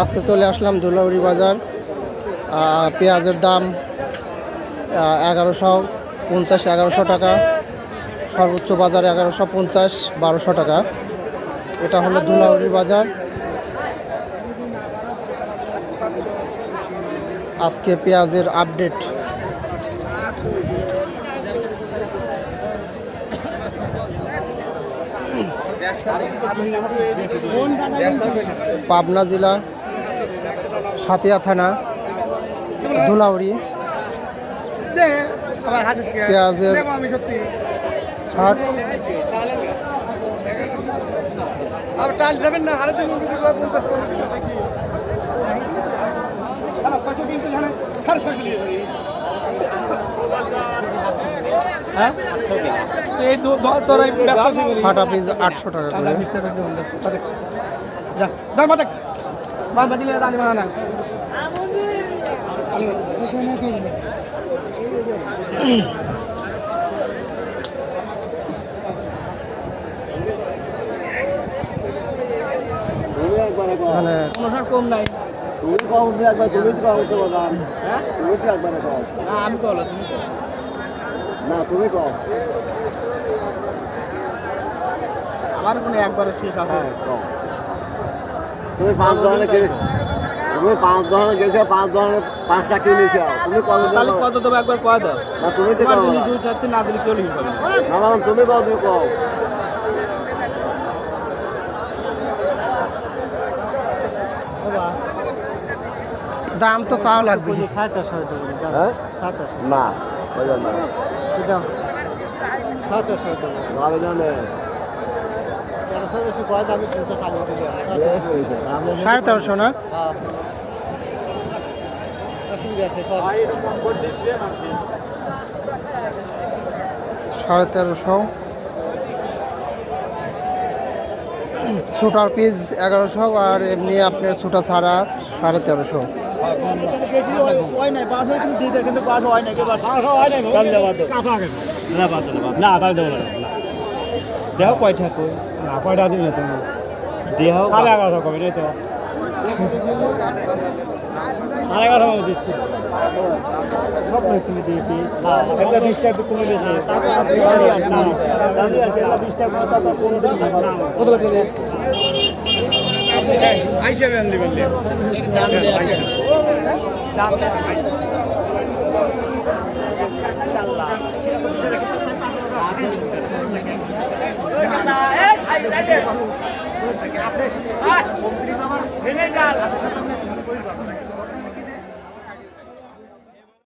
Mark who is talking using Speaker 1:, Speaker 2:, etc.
Speaker 1: আজকে চলে আসলাম ধুলাউড়ি বাজার। পেঁয়াজের দাম এগারোশো পঞ্চাশ, এগারোশো টাকা। সর্বোচ্চ বাজার এগারোশো পঞ্চাশ, বারোশো টাকা। এটা হলো ধুলাউড়ি বাজার। আজকে পেঁয়াজের আপডেট। পাবনা জেলা সাতিয়া থানা ধুলাউড়ি পেঁয়াজের হাট। পিস আটশো টাকা করে।
Speaker 2: বাজিলে দালি বানা কম নাই।
Speaker 3: তুমি কম একবার তুমি তো কম তো
Speaker 2: হ্যাঁ?
Speaker 3: তুমি তো একবারে কম।
Speaker 2: না, আমি তুমি
Speaker 3: না তুমি কম।
Speaker 2: আমার কোনো একবারে শেষ আছে
Speaker 3: কম। তুমি পাঁচ ধরনের কিনে তুমি পাঁচ ধরনের গেছো পাঁচ ধরনের পাঁচটা কিনেছো তুমি কত
Speaker 2: তাহলে? কত দেবো একবার কয়া দাও।
Speaker 3: না তুমি তো
Speaker 2: দুই চাচ্ছে না। দিলে কেউ লিখবে না।
Speaker 3: না না তুমি কত দিবে কম
Speaker 1: দাম তো চাওয়া লাগবে।
Speaker 3: হ্যাঁ? না বুঝলেন না। ভালো জানে
Speaker 1: সাড়ে তেরোশো না? সাড়ে তেরোশো। ছোটার পিস এগারোশো আর এমনি আপনার ছোটা ছাড়া সাড়ে তেরোশো।
Speaker 2: দেহ কয়টা কই না কয়টা দিবে তুমি দেহ সাড়ে এগারোশো কবে রে তো? সাড়ে এগারোশো দিচ্ছি। সব তুমি দিয়েছি। একটা বিশ টাকা কমে দিয়েছি বিশ টাকা কত লাগে আইসে বেন দিবেন